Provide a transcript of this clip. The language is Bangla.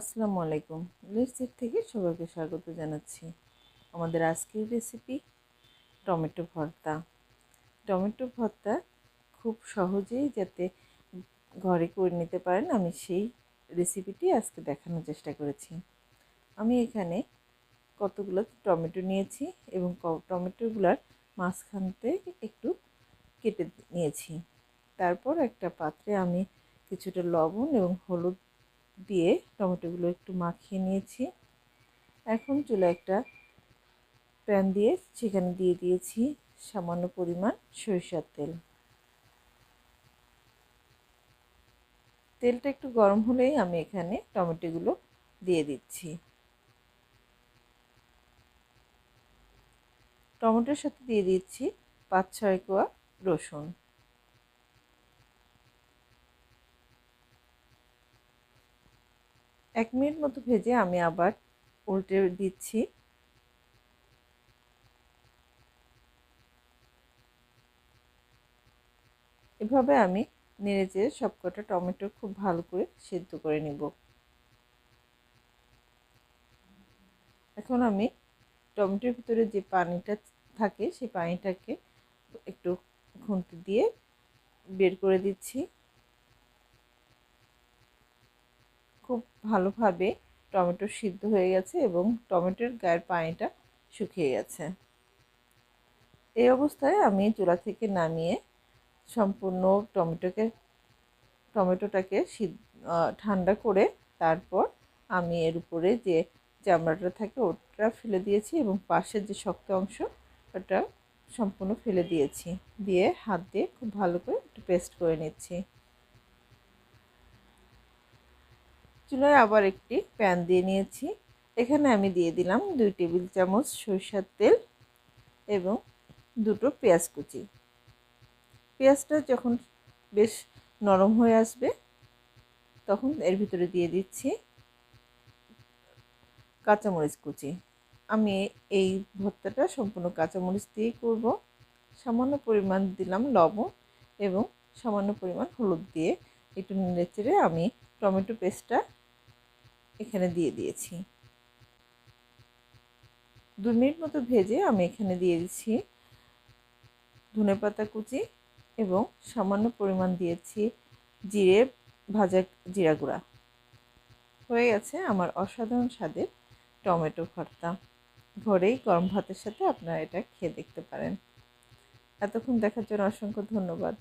আসসালামু আলাইকুম। লিস্টির থেকে সবাইকে স্বাগত জানাচ্ছি আমাদের আজকের রেসিপি টমেটো ভর্তা। টমেটো ভর্তা খুব সহজেই যাতে ঘরে করে নিতে পারেন, আমি সেই রেসিপিটি আজকে দেখানোর চেষ্টা করেছি। আমি এখানে কতগুলো টমেটো নিয়েছি এবং টমেটোগুলার মাঝখানতে একটু কেটে নিয়েছি। তারপর একটা পাত্রে আমি কিছুটা লবণ এবং হলুদ দিয়ে টমেটোগুলো একটু মাখিয়ে নিয়েছি। এখন চুলে একটা প্যান দিয়ে সেখানে দিয়ে দিয়েছি সামান্য পরিমাণ সরিষার তেল। তেলটা একটু গরম হলেই আমি এখানে টমেটোগুলো দিয়ে দিচ্ছি। টমেটোর সাথে দিয়ে দিচ্ছি পাঁচ ছয় কোয়া রসুন। এক মিনিট মতো ভেজে আমি আবার উল্টে দিচ্ছি। এভাবে আমি নেড়ে চেড়ে সবকটা টমেটো খুব ভালো করে সেদ্ধ করে নিব। এখন আমি টমেটোর ভিতরে যে পানিটা থাকে, সেই পানিটাকে একটু খুন্তি দিয়ে বের করে দিচ্ছি। খুব ভালোভাবে টমেটো সিদ্ধ হয়ে গেছে এবং টমেটোর গায়ের পানিটা শুকিয়ে গেছে। এই অবস্থায় আমি চুলা থেকে নামিয়ে সম্পূর্ণ টমেটোকে, টমেটোটাকে ঠান্ডা করে তারপর আমি এর উপরে যে চামড়াটা থাকে ওটা ফেলে দিয়েছি এবং পাশের যে শক্ত অংশ ওটা সম্পূর্ণ ফেলে দিয়েছি। দিয়ে হাত দিয়ে খুব ভালো করে একটু পেস্ট করে নিচ্ছি। চুলায় আবার একটি প্যান দিয়ে নিয়েছি। এখানে আমি দিয়ে দিলাম দুই টেবিল চামচ সরিষার তেল এবং দুটো পেঁয়াজ কুচি। পেঁয়াজটা যখন বেশ নরম হয়ে আসবে, তখন এর ভিতরে দিয়ে দিচ্ছি কাঁচামরিচ কুচি। আমি এই ভর্তাটা সম্পূর্ণ কাঁচামরিচ দিয়েই করব। সামান্য পরিমাণ দিলাম লবণ এবং সামান্য পরিমাণ হলুদ দিয়ে একটু নেড়ে আমি টমেটো পেস্টটা এখানে দিয়ে দিয়েছি। দু মিনিট মতো ভেজে আমি এখানে দিয়ে দিচ্ছি ধনে পাতা কুচি এবং সামান্য পরিমাণ দিয়েছি জিরে ভাজা জিরা গুঁড়া। হয়ে গেছে আমার অসাধারণ স্বাদের টমেটো ভর্তা। ঘরেই গরম ভাতের সাথে আপনারা এটা খেয়ে দেখতে পারেন। এতক্ষণ দেখার জন্য অসংখ্য ধন্যবাদ।